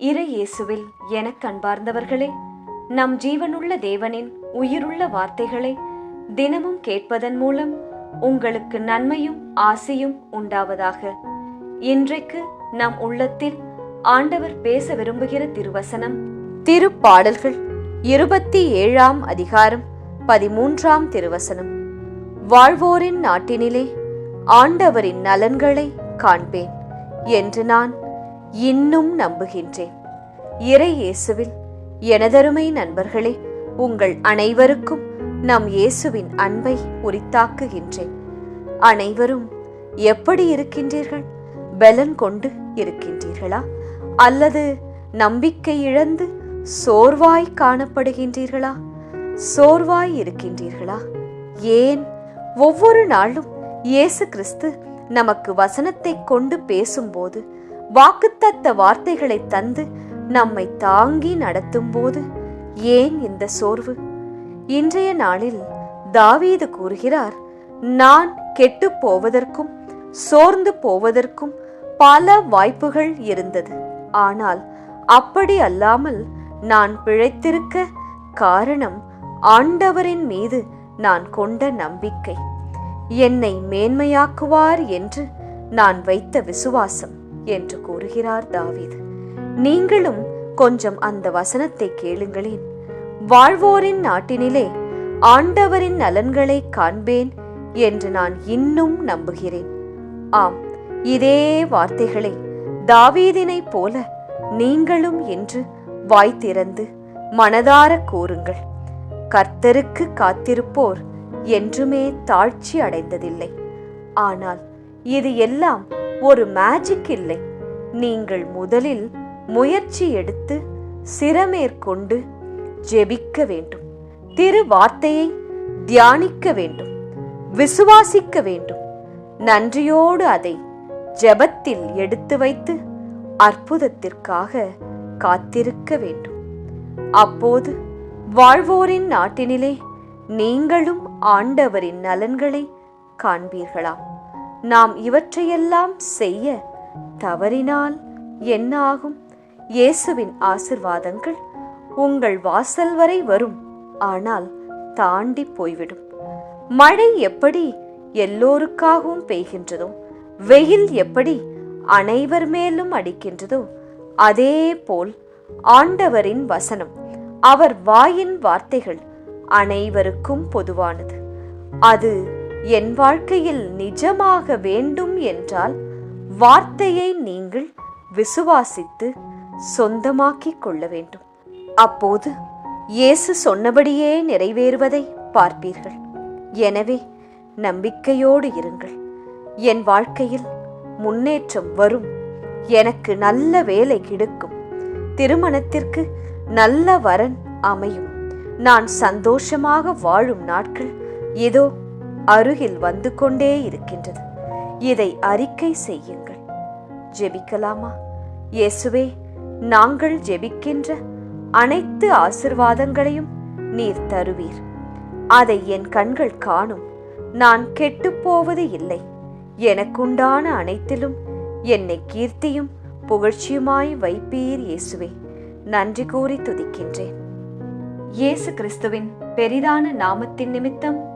இறை இயேசுவில் எனக் கண்பார்ந்தவர்களே நம் ஜீவனுள்ள தேவனின் உயிருள்ள வார்த்தைகளை தினமும் கேட்பதன் மூலம் உங்களுக்கு நன்மையும் ஆசையும் உண்டாவதாக. இன்றைக்கு நம் உள்ளத்தில் ஆண்டவர் பேச விரும்புகிற திருவசனம் திருப்பாடல்கள் இருபத்தி ஏழாம் அதிகாரம் பதிமூன்றாம் திருவசனம். வாழ்வோரின் நாட்டினிலே ஆண்டவரின் நலன்களை காண்பேன் என்று நான் இன்னும் நம்புகின்றேன். இறை இயேசுவில் எனதருமை நண்பர்களே உங்கள் அனைவருக்கும் நம் இயேசுவின் அன்பை உரித்தாக்குகின்றேன். அனைவரும் எப்படி இருக்கின்றீர்கள்? பலன் கொண்டு இருக்கின்றீர்களா? அல்லது நம்பிக்கை இழந்து சோர்வாய் காணப்படுகின்றீர்களா? சோர்வாய் இருக்கின்றீர்களா? ஏன் ஒவ்வொரு நாளும் இயேசு கிறிஸ்து நமக்கு வசனத்தை கொண்டு பேசும்போது வாக்குத்தத்த வார்த்தைகளை தந்து நம்மை தாங்கி நடத்தும் போது ஏன் இந்த சோர்வு? இன்றைய நாளில் தாவீது கூறுகிறார் நான் கெட்டு போவதற்கும் சோர்ந்து போவதற்கும் பல வாய்ப்புகள் இருந்தது. ஆனால் அப்படி அல்லாமல் நான் பிழைத்திருக்க காரணம் ஆண்டவரின் மீது நான் கொண்ட நம்பிக்கை. என்னை மேன்மையாக்குவார் என்று நான் வைத்த விசுவாசம். என்று கூறுகிறார் தாவீது. நீங்களும் கொஞ்சம் அந்த வசனத்தை கேளுங்களேன். வாழ்வோரின் நாட்டினிலே ஆண்டவரின் நலன்களை காண்பேன் என்று நான் இன்னும் நம்புகிறேன். ஆம் இதே வார்த்தைகளை தாவீதினைப் போல நீங்களும் என்று வாய் திறந்து மனதார கூறுங்கள். கர்த்தருக்கு காத்திருப்போர் என்றுமே தாழ்ச்சி அடைந்ததில்லை. ஆனால் இது எல்லாம் ஒரு மேஜிக் இல்லை. நீங்கள் முதலில் முயற்சி எடுத்து சிரமேற்கொண்டு ஜெபிக்க வேண்டும். திரு வார்த்தையை தியானிக்க வேண்டும். விசுவாசிக்க வேண்டும். நன்றியோடு அதை ஜெபத்தில் எடுத்து வைத்து அற்புதத்திற்காக காத்திருக்க வேண்டும். அப்போது வாழ்வோரின் நாட்டினிலே நீங்களும் ஆண்டவரின் நலன்களை காண்பீர்களாம். நாம் இவற்றையெல்லாம் செய்ய தவறினால் என்ன ஆகும் இயேசுவின் ஆசிர்வாதங்கள் உங்கள் வாசல் வரை வரும் ஆனால் தாண்டி போய்விடும். மழை எப்படி எல்லோருக்காகவும் பெய்கின்றதோ வெயில் எப்படி அனைவர் மேலும் அடிக்கின்றதோ அதே போல் ஆண்டவரின் வசனம் அவர் வாயின் வார்த்தைகள் அனைவருக்கும் பொதுவானது. அது என் வாழ்க்கையில் நிஜமாக வேண்டும் என்றால் வார்த்தையை நீங்கள் விசுவாசித்து சொந்தமாக்கிக் கொள்ள வேண்டும். அப்போது இயேசு சொன்னபடியே நிறைவேறுவதை பார்ப்பீர்கள். எனவே நம்பிக்கையோடு இருங்கள். என் வாழ்க்கையில் முன்னேற்றம் வரும். எனக்கு நல்ல வேலை கிடைக்கும். திருமணத்திற்கு நல்ல வரன் அமையும். நான் சந்தோஷமாக வாழும் நாட்கள் இதோ அருகில் வந்து கொண்டே இருக்கின்றது. இதை அறிக்கை செய்யுங்கள். ஜெபிக்கலாமா? இயேசுவே நாங்கள் ஜெபிக்கின்ற அனைத்து ஆசிர்வாதங்களையும் நீர் தருவீர். அதை என் கண்கள் காணும். நான் கெட்டுப்போவது இல்லை. எனக்குண்டான அனைத்திலும் என்னை கீர்த்தியும் புகழ்ச்சியுமாய் வைப்பீர் இயேசுவே. நன்றி கூறி துதிக்கின்றேன். இயேசு கிறிஸ்துவின் பெரிதான நாமத்தின் நிமித்தம்